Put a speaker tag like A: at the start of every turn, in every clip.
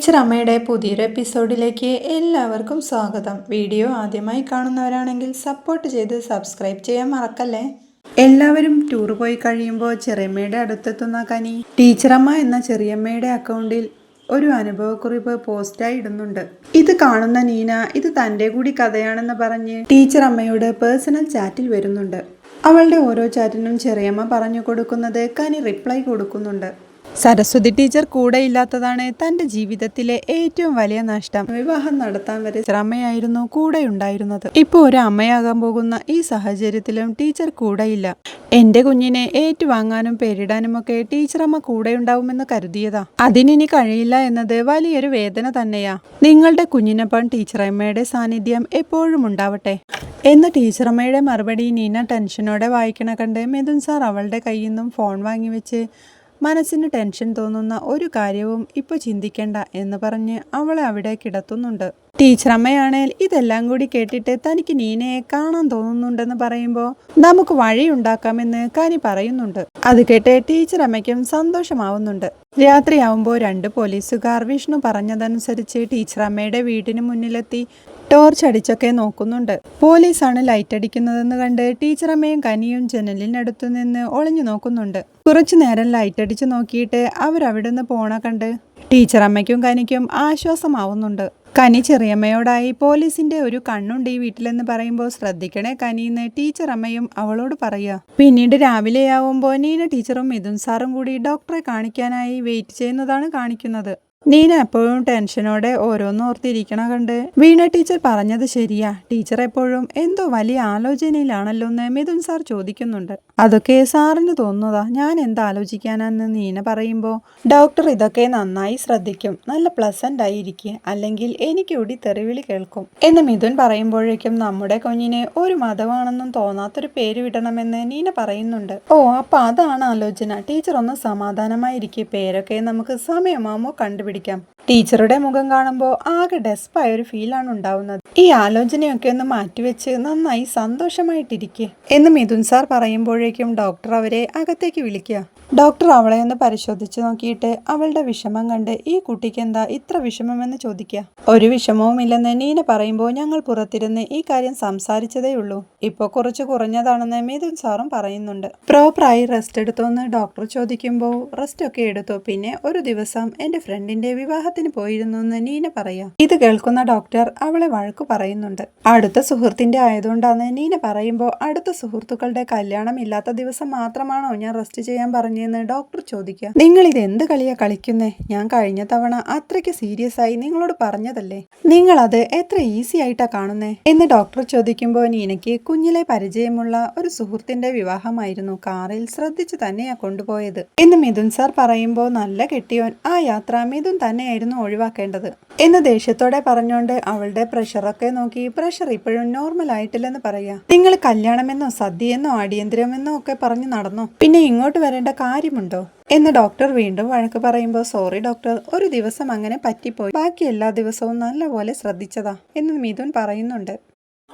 A: Teacher അമ്മയുടെ പുതിയൊരു എപ്പിസോഡിലേക്ക് എല്ലാവർക്കും സ്വാഗതം. വീഡിയോ ആദ്യമായി കാണുന്നവരാണെങ്കിൽ സപ്പോർട്ട് ചെയ്ത് സബ്സ്ക്രൈബ് ചെയ്യാൻ മറക്കല്ലേ? എല്ലാവരും ടൂർ പോയി കഴിയുമ്പോൾ ചെറിയമ്മയുടെ അടുത്തെത്തുന്ന കനി ടീച്ചറമ്മ എന്ന ചെറിയമ്മയുടെ അക്കൗണ്ടിൽ ഒരു അനുഭവക്കുറിപ്പ് പോസ്റ്റായി ഇടുന്നുണ്ട്. ഇത് കാണുന്ന നീന ഇത് തന്റെ കൂടി കഥയാണെന്ന് പറഞ്ഞ് ടീച്ചർ അമ്മയോട് പേഴ്സണൽ ചാറ്റിൽ വരുന്നുണ്ട്. അവളുടെ ഓരോ ചാറ്റിനും ചെറിയമ്മ പറഞ്ഞു കൊടുക്കുന്നത് കനി റിപ്ലൈ കൊടുക്കുന്നുണ്ട്. സരസ്വതി ടീച്ചർ കൂടെ ഇല്ലാത്തതാണ് തന്റെ ജീവിതത്തിലെ ഏറ്റവും വലിയ നഷ്ടം. വിവാഹം നടത്താൻ വരെ അമ്മയായിരുന്നു കൂടെ ഉണ്ടായിരുന്നത് ഇപ്പൊ ഒരു അമ്മയാകാൻ പോകുന്ന ഈ സാഹചര്യത്തിലും ടീച്ചർ കൂടെയില്ല. എന്റെ കുഞ്ഞിനെ ഏറ്റുവാങ്ങാനും ഒക്കെ ടീച്ചറമ്മ കൂടെ ഉണ്ടാവുമെന്ന് കരുതിയതാ. അതിനി കഴിയില്ല എന്നത് വലിയൊരു വേദന തന്നെയാ. നിങ്ങളുടെ കുഞ്ഞിനൊപ്പം ടീച്ചറമ്മയുടെ സാന്നിധ്യം എപ്പോഴും ഉണ്ടാവട്ടെ. എന്ന് ടീച്ചറമ്മയുടെ മറുപടി നീന ടെൻഷനോടെ വായിക്കണ കണ്ട് മിഥുൻ സാർ അവളുടെ കയ്യിൽ നിന്നും ഫോൺ വാങ്ങി വെച്ച് മനസ്സിന് ടെൻഷൻ തോന്നുന്ന ഒരു കാര്യവും ഇപ്പോൾ ചിന്തിക്കേണ്ട എന്ന് പറഞ്ഞ് അവളെ അവിടെ കിടത്തുന്നുണ്ട്. ടീച്ചർ അമ്മയാണേൽ ഇതെല്ലാം കൂടി കേട്ടിട്ട് തനിക്ക് നീനയെ കാണാൻ തോന്നുന്നുണ്ടെന്ന് പറയുമ്പോൾ നമുക്ക് വഴിയുണ്ടാക്കാമെന്ന് കനി പറയുന്നുണ്ട്. അത് കേട്ട് ടീച്ചർ അമ്മയ്ക്കും സന്തോഷമാവുന്നുണ്ട്. രാത്രിയാവുമ്പോൾ രണ്ട് പോലീസുകാർ വിഷ്ണു പറഞ്ഞതനുസരിച്ച് ടീച്ചർ അമ്മയുടെ വീടിന് മുന്നിലെത്തി ടോർച്ച് അടിച്ചൊക്കെ നോക്കുന്നുണ്ട്. പോലീസാണ് ലൈറ്റ് അടിക്കുന്നതെന്ന് കണ്ട് ടീച്ചറമ്മയും കനിയും ജനലിനടുത്തു നിന്ന് ഒളിഞ്ഞു നോക്കുന്നുണ്ട്. കുറച്ചു നേരം ലൈറ്റ് അടിച്ച് നോക്കിയിട്ട് അവരവിടുന്ന് പോണ കണ്ട് ടീച്ചറമ്മയ്ക്കും കനിക്കും ആശ്വാസമാവുന്നുണ്ട്. കനി ചെറിയമ്മയോടായി പോലീസിന്റെ ഒരു കണ്ണുണ്ട് ഈ വീട്ടിലെന്ന് പറയുമ്പോൾ ശ്രദ്ധിക്കണേ കനിന്ന് ടീച്ചറമ്മയും അവളോട് പറയുക പിന്നീട് രാവിലെയാവുമ്പോൾ നീന ടീച്ചറും മിഥുൻ സാറും കൂടി ഡോക്ടറെ കാണിക്കാനായി വെയിറ്റ് ചെയ്യുന്നതാണ് കാണിക്കുന്നത്. നീന എപ്പോഴും ടെൻഷനോടെ ഓരോന്നും ഓർത്തിരിക്കണ കണ്ട്. വീണ ടീച്ചർ പറഞ്ഞത് ശരിയാ. ടീച്ചർ എപ്പോഴും എന്തോ വലിയ ആലോചനയിലാണല്ലോ എന്ന് മിഥുൻ സാർ ചോദിക്കുന്നുണ്ട്. അതൊക്കെ സാറിന് തോന്നുന്നതാ. ഞാൻ എന്താ ആലോചിക്കാനാന്ന് നീന പറയുമ്പോ ഡോക്ടർ ഇതൊക്കെ നന്നായി ശ്രദ്ധിക്കും. നല്ല പ്ലസന്റ് ആയിരിക്കും. അല്ലെങ്കിൽ എനിക്കൂടി തെറിവിളി കേൾക്കും. എന്ന് മിഥുൻ പറയുമ്പോഴേക്കും നമ്മുടെ കുഞ്ഞിനെ ഒരു മതമാണെന്നും തോന്നാത്തൊരു പേര് വിടണമെന്ന് നീന പറയുന്നുണ്ട്. ഓ അപ്പൊ അതാണ് ആലോചന. ടീച്ചർ ഒന്ന് സമാധാനമായിരിക്കും. പേരൊക്കെ നമുക്ക് സമയമാമോ കണ്ടുപിടിക്കാം പിടിക്കാം. ടീച്ചറുടെ മുഖം കാണുമ്പോൾ ആകെ ഡെസ്പായ ഒരു ഫീലാണ് ഉണ്ടാവുന്നത്. ഈ ആലോചനയൊക്കെ ഒന്ന് മാറ്റിവെച്ച് നന്നായി സന്തോഷമായിട്ടിരിക്കുക എന്ന് മിഥുൻ സാർ പറയുമ്പോഴേക്കും ഡോക്ടർ അവരെ അകത്തേക്ക് വിളിക്കുക ഡോക്ടർ അവളെ ഒന്ന് പരിശോധിച്ച് നോക്കിയിട്ട് അവളുടെ വിഷമം കണ്ട് ഈ കുട്ടിക്ക് എന്താ ഇത്ര വിഷമമെന്ന് ചോദിക്കുക ഒരു വിഷമവും ഇല്ലെന്ന് നീന പറയുമ്പോൾ ഞങ്ങൾ പുറത്തിരുന്ന് ഈ കാര്യം സംസാരിച്ചതേ ഉള്ളൂ. ഇപ്പോൾ കുറച്ച് കുറഞ്ഞതാണെന്ന് മിഥുൻ സാറും പറയുന്നുണ്ട്. പ്രോപ്പറായി റെസ്റ്റ് എടുത്തോന്ന് ഡോക്ടർ ചോദിക്കുമ്പോൾ റെസ്റ്റ് ഒക്കെ എടുത്തു. പിന്നെ ഒരു ദിവസം എന്റെ ഫ്രണ്ടിന്റെ വിവാഹത്തിന് പോയിരുന്നു എന്ന് നീന പറയാ. ഇത് കേൾക്കുന്ന ഡോക്ടർ അവളെ വഴക്കു പറയുന്നുണ്ട്. അടുത്ത സുഹൃത്തിന്റെ ആയതുകൊണ്ടാണ് നീന പറയുമ്പോൾ അടുത്ത സുഹൃത്തുക്കളുടെ കല്യാണം ഇല്ലാത്ത ദിവസം മാത്രമാണോ ഞാൻ റെസ്റ്റ് ചെയ്യാൻ പറഞ്ഞതെന്ന് ഡോക്ടർ ചോദിക്കുക നിങ്ങൾ ഇത് എന്ത് കളിയാ കളിക്കുന്നേ? ഞാൻ കഴിഞ്ഞ തവണ അത്രയ്ക്ക് സീരിയസ് ആയി നിങ്ങളോട് പറഞ്ഞതല്ലേ? നിങ്ങൾ അത് എത്ര ഈസി ആയിട്ടാ കാണുന്നേ? എന്ന് ഡോക്ടർ ചോദിക്കുമ്പോൾ നീനയ്ക്ക് കുഞ്ഞിലെ പരിചയമുള്ള ഒരു സുഹൃത്തിന്റെ വിവാഹമായിരുന്നു കാറിൽ ശ്രദ്ധിച്ചു തന്നെയാ കൊണ്ടുപോയത്. എന്ന് മിഥുൻ സാർ പറയുമ്പോൾ നല്ല കെട്ടിയോൻ. ആ യാത്ര മിഥുൻ തന്നെയായിരുന്നു ഒഴിവാക്കേണ്ടത്. എന്ന് ദേഷ്യത്തോടെ പറഞ്ഞുകൊണ്ട് അവളുടെ പ്രഷറൊക്കെ നോക്കി പ്രഷർ ഇപ്പോഴും നോർമൽ ആയിട്ടില്ലെന്ന് പറയാ. നിങ്ങൾ കല്യാണമെന്നോ സദ്യയെന്നോ അടിയന്തരമെന്നോ ഒക്കെ പറഞ്ഞു നടന്നോ? പിന്നെ ഇങ്ങോട്ട് വരേണ്ട കാര്യമുണ്ടോ? എന്ന് ഡോക്ടർ വീണ്ടും വഴക്ക് പറയുമ്പോൾ സോറി ഡോക്ടർ ഒരു ദിവസം അങ്ങനെ പറ്റിപ്പോയി. ബാക്കി എല്ലാ ദിവസവും നല്ലപോലെ ശ്രദ്ധിച്ചതാ. എന്ന് മിഥുൻ പറയുന്നുണ്ട്.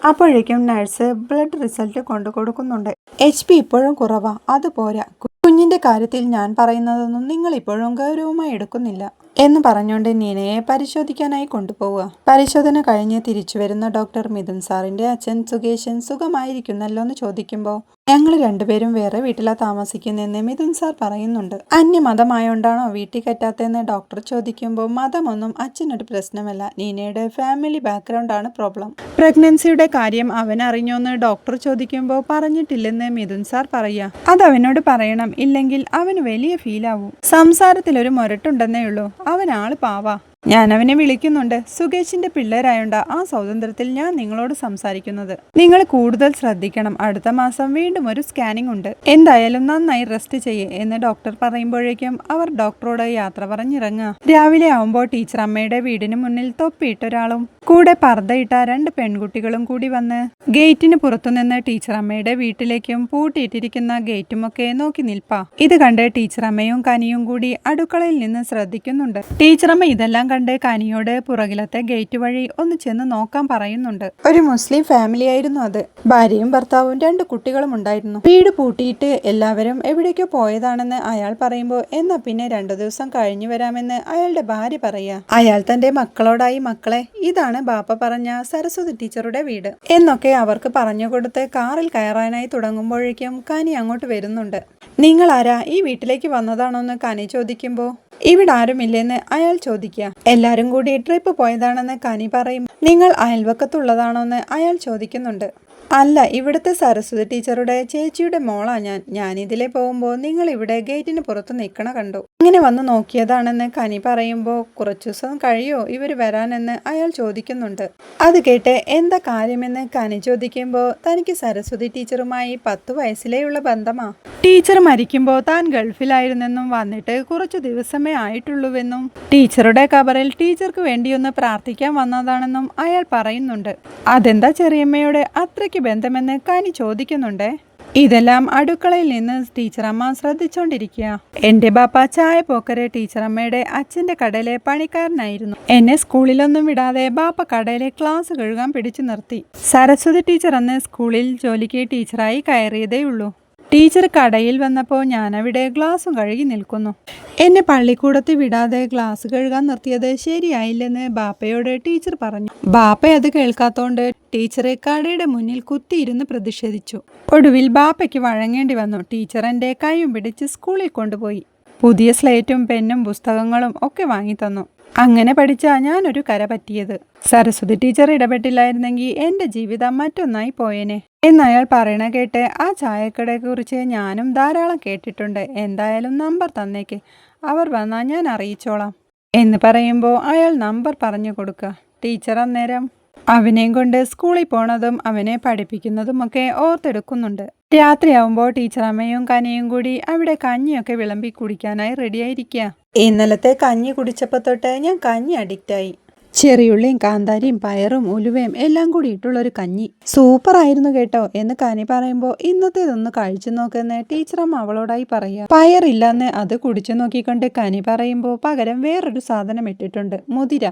A: അപ്പോഴേക്കും നഴ്സ് ബ്ലഡ് റിസൾട്ട് കൊണ്ടു കൊടുക്കുന്നുണ്ട് എച്ച് പി ഇപ്പോഴും കുറവാ. അത് പോരാ. കുഞ്ഞിന്റെ കാര്യത്തിൽ ഞാൻ പറയുന്നതൊന്നും നിങ്ങൾ ഇപ്പോഴും ഗൗരവമായി എടുക്കുന്നില്ല എന്ന് പറഞ്ഞുകൊണ്ട് നീനയെ പരിശോധിക്കാനായി കൊണ്ടുപോവുക. പരിശോധന കഴിഞ്ഞ് തിരിച്ചു വരുന്ന ഡോക്ടർ മിഥുൻ സാറിന്റെ അച്ഛൻ സുകേശൻ സുഖമായിരിക്കുന്നല്ലോ എന്ന് ചോദിക്കുമ്പോൾ ഞങ്ങൾ രണ്ടുപേരും വേറെ വീട്ടിലാ താമസിക്കുന്നതെന്ന് മിഥുൻ സാർ പറയുന്നുണ്ട്. അന്യമതമായോണ്ടാണോ വീട്ടിൽ കയറ്റാത്തതെന്ന് ഡോക്ടർ ചോദിക്കുമ്പോൾ മതമൊന്നും അച്ഛനൊരു പ്രശ്നമല്ല. നീനയുടെ ഫാമിലി ബാക്ക്ഗ്രൗണ്ടാണ് പ്രോബ്ലം. പ്രഗ്നൻസിയുടെ കാര്യം അവൻ അറിഞ്ഞോന്ന് ഡോക്ടർ ചോദിക്കുമ്പോൾ പറഞ്ഞിട്ടില്ലെന്ന് മിഥുൻ സാർ പറയാ. അത് അവനോട് പറയണം. ഇല്ലെങ്കിൽ അവന് വലിയ ഫീലാവും സംസാരത്തിൽ ഒരു മുരട്ടുണ്ടെന്നേ ഉള്ളൂ. അവനാൾ പാവാ. ഞാൻ അവനെ വിളിക്കുന്നുണ്ട്. സുകേഷിന്റെ പിള്ളേരായോണ്ട ആ സ്വാതന്ത്ര്യത്തിൽ ഞാൻ നിങ്ങളോട് സംസാരിക്കുന്നത്. നിങ്ങൾ കൂടുതൽ ശ്രദ്ധിക്കണം. അടുത്ത മാസം വീണ്ടും ഒരു സ്കാനിംഗ് ഉണ്ട്. എന്തായാലും നന്നായി റെസ്റ്റ് ചെയ്യേ എന്ന് ഡോക്ടർ പറയുമ്പോഴേക്കും അവർ ഡോക്ടറോട് യാത്ര പറഞ്ഞിറങ്ങുക. രാവിലെ ആവുമ്പോൾ ടീച്ചർ അമ്മയുടെ വീടിന് മുന്നിൽ തൊപ്പിയിട്ട ഒരാളും കൂടെ പർദ്ദയിട്ട രണ്ട് പെൺകുട്ടികളും കൂടി വന്ന് ഗേറ്റിന് പുറത്തുനിന്ന് ടീച്ചർ അമ്മയുടെ വീട്ടിലേക്കും പൂട്ടിയിട്ടിരിക്കുന്ന ഗേറ്റുമൊക്കെ നോക്കി നിൽപ്പാ. ഇത് കണ്ട് ടീച്ചർ അമ്മയും കനിയും കൂടി അടുക്കളയിൽ നിന്ന് ശ്രദ്ധിക്കുന്നുണ്ട്. ടീച്ചറമ്മ ഇതെല്ലാം കണ്ട് കനിയോട് പുറകിലത്തെ ഗേറ്റ് വഴി ഒന്ന് ചെന്ന് നോക്കാൻ പറയുന്നുണ്ട്. ഒരു മുസ്ലിം ഫാമിലി ആയിരുന്നു അത്. ഭാര്യയും ഭർത്താവും രണ്ട് കുട്ടികളും ഉണ്ടായിരുന്നു. വീട് പൂട്ടിയിട്ട് എല്ലാവരും എവിടേക്കോ പോയതാണെന്ന് അയാൾ പറയുമ്പോൾ എന്നാ പിന്നെ രണ്ടു ദിവസം കഴിഞ്ഞു വരാമെന്ന് അയാളുടെ ഭാര്യ പറയാ. അയാൾ തന്റെ മക്കളോടായി മക്കളെ ഇതാണ് ബാപ്പ പറഞ്ഞ സരസ്വതി ടീച്ചറുടെ വീട്. എന്നൊക്കെ അവർക്ക് പറഞ്ഞു കൊടുത്ത് കാറിൽ കയറാനായി തുടങ്ങുമ്പോഴേക്കും കനി അങ്ങോട്ട് വരുന്നുണ്ട്. നിങ്ങൾ ആരാ? ഈ വീട്ടിലേക്ക് വന്നതാണോന്ന് കനി ചോദിക്കുമ്പോൾ ഇവിടെ ആരുമില്ലെന്ന് അയാൾ ചോദിക്കുക. എല്ലാരും കൂടി ട്രിപ്പ് പോയതാണെന്ന് കനി പറയും. നിങ്ങൾ അയൽവക്കത്തുള്ളതാണോ എന്ന് അയാൾ ചോദിക്കുന്നുണ്ട്. അല്ല ഇവിടുത്തെ സരസ്വതി ടീച്ചറുടെ ചേച്ചിയുടെ മോളാ ഞാൻ. ഇതിലെ പോകുമ്പോൾ നിങ്ങൾ ഇവിടെ ഗേറ്റിന് പുറത്ത് നിൽക്കണ കണ്ടു. ഇങ്ങനെ വന്ന് നോക്കിയതാണെന്ന് കനി പറയുമ്പോൾ കുറച്ചു ദിവസം കഴിയോ ഇവർ വരാനെന്ന് അയാൾ ചോദിക്കുന്നുണ്ട്. അത് കേട്ട് എന്താ കാര്യമെന്ന് കനി ചോദിക്കുമ്പോൾ തനിക്ക് സരസ്വതി ടീച്ചറുമായി പത്ത് വയസ്സിലേയുള്ള ബന്ധമാ. ടീച്ചർ മരിക്കുമ്പോൾ താൻ ഗൾഫിലായിരുന്നെന്നും വന്നിട്ട് കുറച്ചു ദിവസമേ ആയിട്ടുള്ളൂവെന്നും ടീച്ചറുടെ കബറിൽ ടീച്ചർക്ക് വേണ്ടിയൊന്ന് പ്രാർത്ഥിക്കാൻ വന്നതാണെന്നും അയാൾ പറയുന്നുണ്ട്. അതെന്താ ചെറിയമ്മയുടെ അത്രയ്ക്ക് ബന്ധമെന്ന് കാനി ചോദിക്കുന്നുണ്ടേ. ഇതെല്ലാം അടുക്കളയിൽ നിന്ന് ടീച്ചറമ്മ ശ്രദ്ധിച്ചോണ്ടിരിക്കുക. എന്റെ ബാപ്പ ചായ പോക്കരെ ടീച്ചറമ്മയുടെ അച്ഛന്റെ കടയിലെ പണിക്കാരനായിരുന്നു. എന്നെ സ്കൂളിലൊന്നും വിടാതെ ബാപ്പ കടയിലെ ക്ലാസ് കഴുകാൻ പിടിച്ചു നിർത്തി. സരസ്വതി ടീച്ചർ അന്ന് സ്കൂളിൽ ജോലിക്ക് ടീച്ചറായി കയറിയതേ ഉള്ളൂ ടീച്ചർ കടയിൽ വന്നപ്പോൾ ഞാനവിടെ ഗ്ലാസും കഴുകി നിൽക്കുന്നു. എന്നെ പള്ളിക്കൂടത്തിൽ വിടാതെ ഗ്ലാസ് കഴുകാൻ നിർത്തിയത് ശരിയായില്ലെന്ന് ബാപ്പയോട് ടീച്ചർ പറഞ്ഞു. ബാപ്പ അത് കേൾക്കാത്തോണ്ട് ടീച്ചറെ കടയുടെ മുന്നിൽ കുത്തിയിരുന്ന് പ്രതിഷേധിച്ചു. ഒടുവിൽ ബാപ്പയ്ക്ക് വഴങ്ങേണ്ടി വന്നു. ടീച്ചർ എന്റെ കൈയും പിടിച്ച് സ്കൂളിൽ കൊണ്ടുപോയി. പുതിയ സ്ലേറ്റും പെന്നും പുസ്തകങ്ങളും ഒക്കെ വാങ്ങിത്തന്നു അങ്ങനെ പഠിച്ചാ ഞാനൊരു കര പറ്റിയത്. സരസ്വതി ടീച്ചർ ഇടപെട്ടില്ലായിരുന്നെങ്കിൽ എന്റെ ജീവിതം മറ്റൊന്നായി പോയേനെ. എന്നയാൾ പറയണ കേട്ട് ആ ചായക്കടയെക്കുറിച്ച് ഞാനും ധാരാളം കേട്ടിട്ടുണ്ട്. എന്തായാലും നമ്പർ തന്നേക്ക്. അവർ വന്നാൽ ഞാൻ അറിയിച്ചോളാം. എന്ന് പറയുമ്പോൾ അയാൾ നമ്പർ പറഞ്ഞു കൊടുക്കുക. ടീച്ചർ അന്നേരം അവനെയും കൊണ്ട് സ്കൂളിൽ പോണതും അവനെ പഠിപ്പിക്കുന്നതും ഒക്കെ ഓർത്തെടുക്കുന്നുണ്ട്. രാത്രിയാവുമ്പോൾ ടീച്ചർ അമ്മയും കനിയും കൂടി അവിടെ കഞ്ഞിയൊക്കെ വിളമ്പി കുടിക്കാനായി റെഡിയായിരിക്കുക ഇന്നലത്തെ കഞ്ഞി കുടിച്ചപ്പോൾ തൊട്ട് ഞാൻ കഞ്ഞി അഡിക്റ്റായി ചെറിയുള്ളിയും കാന്താരിയും പയറും ഉലുവയും എല്ലാം കൂടി ഇട്ടുള്ളൊരു കഞ്ഞി. സൂപ്പർ ആയിരുന്നു കേട്ടോ. എന്ന് കനി പറയുമ്പോൾ ഇന്നത്തേതൊന്ന് കഴിച്ചു നോക്കുന്ന ടീച്ചറമ്മ അവളോടായി പറയാം. പയറില്ലെന്ന് അത് കുടിച്ചു നോക്കിക്കൊണ്ട് കനി പറയുമ്പോൾ പകരം വേറൊരു സാധനം ഇട്ടിട്ടുണ്ട് മുതിര.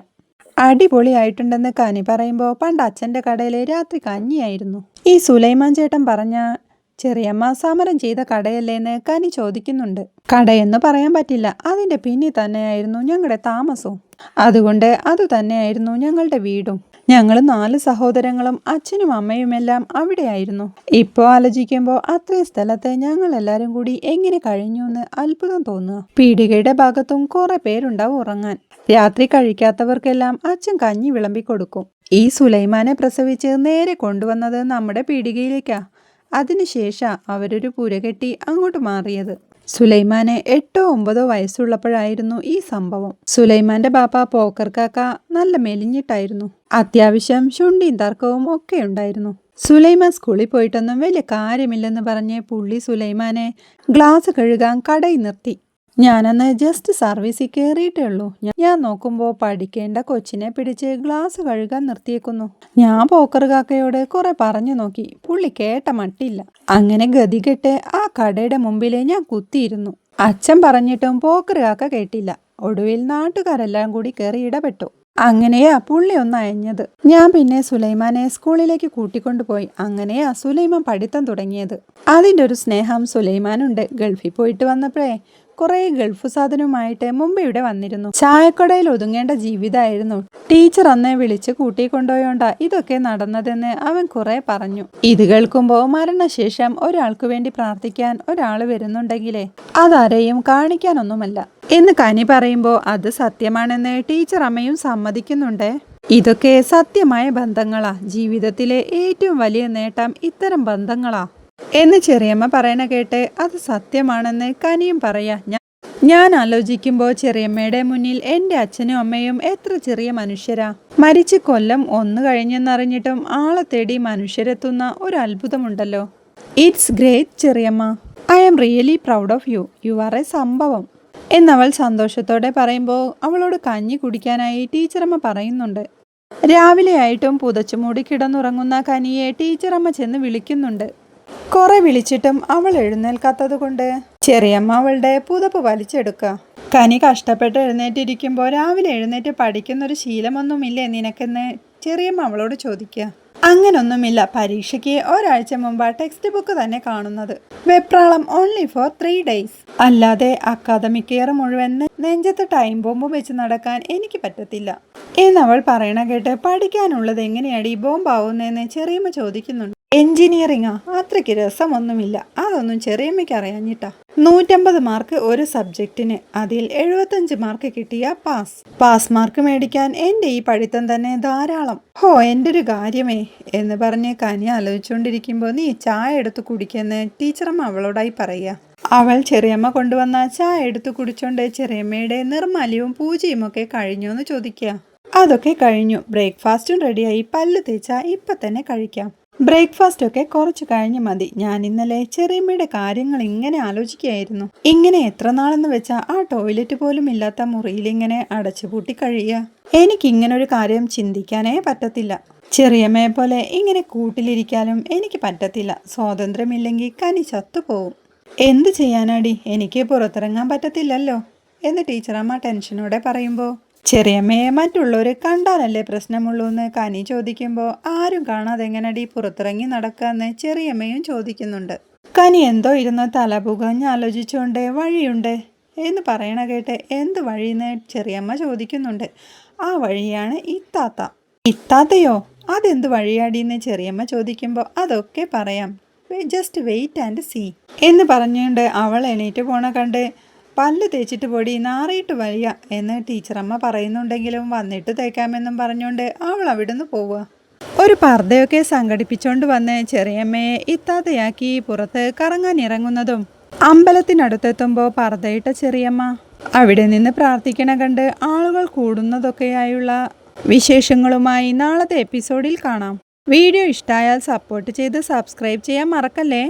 A: അടിപൊളിയായിട്ടുണ്ടെന്ന് കനി പറയുമ്പോൾ പണ്ട് അച്ഛന്റെ കടയിലെ രാത്രി കഞ്ഞിയായിരുന്നു. ഈ സുലൈമാൻ ചേട്ടൻ പറഞ്ഞ ചെറിയമ്മ സമരം ചെയ്ത കടയല്ലേന്ന് കനി ചോദിക്കുന്നുണ്ട്. കടയെന്ന് പറയാൻ പറ്റില്ല. അതിന്റെ പിന്നിൽ തന്നെയായിരുന്നു ഞങ്ങളുടെ താമസവും. അതുകൊണ്ട് അത് തന്നെയായിരുന്നു ഞങ്ങളുടെ വീടും. ഞങ്ങൾ നാല് സഹോദരങ്ങളും അച്ഛനും അമ്മയുമെല്ലാം അവിടെയായിരുന്നു. ഇപ്പോൾ ആലോചിക്കുമ്പോൾ അത്രയും സ്ഥലത്ത് ഞങ്ങൾ എല്ലാവരും കൂടി എങ്ങനെ കഴിഞ്ഞു എന്ന് അത്ഭുതം തോന്നുക. പീടികയുടെ ഭാഗത്തും കുറെ പേരുണ്ടാവും ഉറങ്ങാൻ. രാത്രി കഴിക്കാത്തവർക്കെല്ലാം അച്ഛൻ കഞ്ഞി വിളമ്പി കൊടുക്കും. ഈ സുലൈമാനെ പ്രസവിച്ച് നേരെ കൊണ്ടുവന്നത് നമ്മുടെ പീടികയിലേക്കാ. അതിനുശേഷം അവരൊരു പൂര കെട്ടി അങ്ങോട്ട് മാറിയത്. സുലൈമാന് എട്ടോ ഒമ്പതോ വയസ്സുള്ളപ്പോഴായിരുന്നു ഈ സംഭവം. സുലൈമാന്റെ ബാപ്പ പോക്കർ കാക്ക നല്ല മെലിഞ്ഞിട്ടായിരുന്നു. അത്യാവശ്യം ശുണ്ടിയും തർക്കവും ഒക്കെ ഉണ്ടായിരുന്നു. സുലൈമാൻ സ്കൂളിൽ പോയിട്ടൊന്നും വലിയ കാര്യമില്ലെന്ന് പറഞ്ഞ് പുള്ളി സുലൈമാനെ ഗ്ലാസ് കഴുകാൻ കടയിൽ നിർത്തി. ഞാനന്ന് ജസ്റ്റ് സർവീസിൽ കയറിയിട്ടേ ഉള്ളൂ. ഞാൻ നോക്കുമ്പോൾ പഠിക്കേണ്ട കൊച്ചിനെ പിടിച്ച് ഗ്ലാസ് കഴുകാൻ നിർത്തിയേക്കുന്നു. ഞാൻ പോക്കർ കാക്കയോട് കുറെ പറഞ്ഞു നോക്കി. പുള്ളി കേട്ട മട്ടില്ല. അങ്ങനെ ഗതികെട്ട് ആ കടയുടെ മുമ്പിൽ ഞാൻ കുത്തിയിരുന്നു. അച്ഛൻ പറഞ്ഞിട്ടും പോക്കർ കാക്ക കേട്ടില്ല. ഒടുവിൽ നാട്ടുകാരെല്ലാം കൂടി കയറി ഇടപെട്ടു. അങ്ങനെയാ പുള്ളി ഒന്ന് അയഞ്ഞത്. ഞാൻ പിന്നെ സുലൈമാനെ സ്കൂളിലേക്ക് കൂട്ടിക്കൊണ്ടുപോയി. അങ്ങനെയാ സുലൈമാൻ പഠിത്തം തുടങ്ങിയത്. അതിന്റെ ഒരു സ്നേഹം സുലൈമാനുണ്ട്. ഗൾഫിൽ പോയിട്ട് വന്നപ്പോഴേ കുറേ ഗൾഫ് സാധനവുമായിട്ട് ഇവിടെ വന്നിരുന്നു. ചായക്കടയിൽ ഒതുങ്ങേണ്ട ജീവിതമായിരുന്നു ടീച്ചർ അന്നെ വിളിച്ച് കൂട്ടിക്കൊണ്ടുപോയോണ്ട ഇതൊക്കെ നടന്നതെന്ന് അവൻ കുറെ പറഞ്ഞു. ഇത് കേൾക്കുമ്പോൾ മരണശേഷം ഒരാൾക്ക് വേണ്ടി പ്രാർത്ഥിക്കാൻ ഒരാൾ വരുന്നുണ്ടെങ്കിലേ അതാരെയും കാണിക്കാനൊന്നുമല്ല. എന്ന് കനി പറയുമ്പോൾ അത് സത്യമാണെന്ന് ടീച്ചർ അമ്മയും സമ്മതിക്കുന്നുണ്ടേ. ഇതൊക്കെ സത്യമായ ബന്ധങ്ങളാ. ജീവിതത്തിലെ ഏറ്റവും വലിയ നേട്ടം ഇത്തരം ബന്ധങ്ങളാ. എന്ന് ചെറിയമ്മ പറയണ കേട്ട് അത് സത്യമാണെന്ന് കനിയും പറയാ. ഞാൻ ആലോചിക്കുമ്പോൾ ചെറിയമ്മയുടെ മുന്നിൽ എന്റെ അച്ഛനും അമ്മയും എത്ര ചെറിയ മനുഷ്യരാ. മരിച്ച് കൊല്ലം ഒന്ന് കഴിഞ്ഞെന്നറിഞ്ഞിട്ടും ആളെ തേടി മനുഷ്യരെത്തുന്ന ഒരു അത്ഭുതമുണ്ടല്ലോ. It's great ചെറിയമ്മ. I am really proud of you you are a സംഭവം. എന്നവൾ സന്തോഷത്തോടെ പറയുമ്പോൾ അവളോട് കഞ്ഞി കുടിക്കാനായി ടീച്ചറമ്മ പറയുന്നുണ്ട്. രാവിലെയായിട്ടും പുതച്ചു മൂടി കിടന്നുറങ്ങുന്ന കനിയെ ടീച്ചറമ്മ ചെന്ന് വിളിക്കുന്നുണ്ട്. കുറെ വിളിച്ചിട്ടും അവൾ എഴുന്നേൽക്കാത്തത് കൊണ്ട് ചെറിയമ്മ അവളുടെ പുതപ്പ് വലിച്ചെടുക്കുക. കനി കഷ്ടപ്പെട്ട് എഴുന്നേറ്റിരിക്കുമ്പോൾ രാവിലെ എഴുന്നേറ്റ് പഠിക്കുന്നൊരു ശീലമൊന്നുമില്ലേ നിനക്കെന്ന് ചെറിയമ്മ അവളോട് ചോദിക്കുക. അങ്ങനൊന്നുമില്ല പരീക്ഷയ്ക്ക് ഒരാഴ്ച മുമ്പ് ടെക്സ്റ്റ് ബുക്ക് തന്നെ കാണുന്നത്. വെപ്രാളം ഓൺലി ഫോർ ത്രീ ഡേയ്സ് അല്ലാതെ അക്കാദമിക് ഇയർ മുഴുവൻ നെഞ്ചത്ത് ടൈം ബോംബ് വെച്ച് നടക്കാൻ എനിക്ക് പറ്റത്തില്ല. എന്നവൾ പറയണ കേട്ട് പഠിക്കാനുള്ളത് എങ്ങനെയാടി ബോംബാവുന്നതെന്ന് ചെറിയമ്മ ചോദിക്കുന്നുണ്ട്. എഞ്ചിനീയറിംഗാ അത്രയ്ക്ക് രസമൊന്നുമില്ല. അതൊന്നും ചെറിയമ്മയ്ക്ക് അറിയാഞ്ഞിട്ടാ നൂറ്റമ്പത് മാർക്ക് ഒരു സബ്ജക്റ്റിന് അതിൽ എഴുപത്തഞ്ച് മാർക്ക് കിട്ടിയ പാസ്. പാസ് മാർക്ക് മേടിക്കാൻ എന്റെ ഈ പഠിത്തം തന്നെ ധാരാളം. ഹോ എന്റെ ഒരു കാര്യമേ എന്ന് പറഞ്ഞ് കനി ആലോചിച്ചുകൊണ്ടിരിക്കുമ്പോൾ നീ ചായ എടുത്ത് കുടിക്കുന്ന ടീച്ചറമ്മ അവളോടായി പറയുക അവൾ ചെറിയമ്മ കൊണ്ടുവന്ന ചായ എടുത്ത് കുടിച്ചോണ്ട് ചെറിയമ്മയുടെ നിർമ്മാല്യവും പൂജയും ഒക്കെ കഴിഞ്ഞു എന്ന് ചോദിക്കുക അതൊക്കെ കഴിഞ്ഞു. ബ്രേക്ക്ഫാസ്റ്റും റെഡിയായി. പല്ല് തേച്ചാ ഇപ്പം തന്നെ കഴിക്കാം. ബ്രേക്ക്ഫാസ്റ്റ് ഒക്കെ കുറച്ച് കഴിഞ്ഞ് മതി. ഞാൻ ഇന്നലെ ചെറിയമ്മയുടെ കാര്യങ്ങൾ ഇങ്ങനെ ആലോചിക്കുകയായിരുന്നു. ഇങ്ങനെ എത്ര നാളെന്ന് വെച്ചാൽ ആ ടോയ്ലറ്റ് പോലും ഇല്ലാത്ത മുറിയിൽ ഇങ്ങനെ അടച്ചുപൂട്ടി കഴിയുക. എനിക്ക് ഇങ്ങനെ ഒരു കാര്യം ചിന്തിക്കാനേ പറ്റത്തില്ല. ചെറിയമ്മയെ പോലെ ഇങ്ങനെ കൂട്ടിലിരിക്കാനും എനിക്ക് പറ്റത്തില്ല. സ്വാതന്ത്ര്യമില്ലെങ്കിൽ കനി ചത്തുപോകും എന്ത് ചെയ്യാനാടി? എനിക്ക് പുറത്തിറങ്ങാൻ പറ്റത്തില്ലല്ലോ. എന്ന് ടീച്ചറമ്മ ടെൻഷനോടെ പറയുമ്പോൾ ചെറിയമ്മയെ മറ്റുള്ളവർ കണ്ടാലല്ലേ പ്രശ്നമുള്ളൂ എന്ന് കനി ചോദിക്കുമ്പോൾ ആരും കാണാതെ എങ്ങനടി പുറത്തിറങ്ങി നടക്കാന്ന്? ചെറിയമ്മയും ചോദിക്കുന്നുണ്ട്. കനി എന്തോ ഇരുന്ന് തല പുകഞ്ഞ് ആലോചിച്ചുകൊണ്ട് വഴിയുണ്ട്? എന്ന് പറയണ കേട്ട് എന്ത് വഴിയെന്ന് ചെറിയമ്മ ചോദിക്കുന്നുണ്ട്. ആ വഴിയാണ് ഇത്താത്ത. ഇത്താത്തയോ? അതെന്ത് വഴിയാടിയെന്ന് ചെറിയമ്മ ചോദിക്കുമ്പോൾ അതൊക്കെ പറയാം. ജസ്റ്റ് വെയിറ്റ് ആൻഡ് സീ എന്ന് പറഞ്ഞുകൊണ്ട് അവൾ എണീറ്റ് പോണ കണ്ട് പല്ല് തേച്ചിട്ട് പൊടി നാറിയിട്ട് വയ്യ എന്ന് ടീച്ചറമ്മ പറയുന്നുണ്ടെങ്കിലും വന്നിട്ട് തേക്കാമെന്നും പറഞ്ഞുകൊണ്ട് അവൾ അവിടുന്ന് പോവുക. ഒരു പർദ്ദയൊക്കെ സംഘടിപ്പിച്ചുകൊണ്ട് വന്ന് ചെറിയമ്മയെ ഇത്താത്തയാക്കി പുറത്ത് കറങ്ങാൻ ഇറങ്ങുന്നതും അമ്പലത്തിനടുത്തെത്തുമ്പോൾ പർദ്ദയിട്ട ചെറിയമ്മ. അവിടെ നിന്ന് പ്രാർത്ഥിക്കണ കണ്ട് ആളുകൾ കൂടുന്നതൊക്കെയായുള്ള വിശേഷങ്ങളുമായി നാളത്തെ എപ്പിസോഡിൽ കാണാം. വീഡിയോ ഇഷ്ടമായാൽ സപ്പോർട്ട് ചെയ്ത് സബ്സ്ക്രൈബ് ചെയ്യാൻ മറക്കല്ലേ?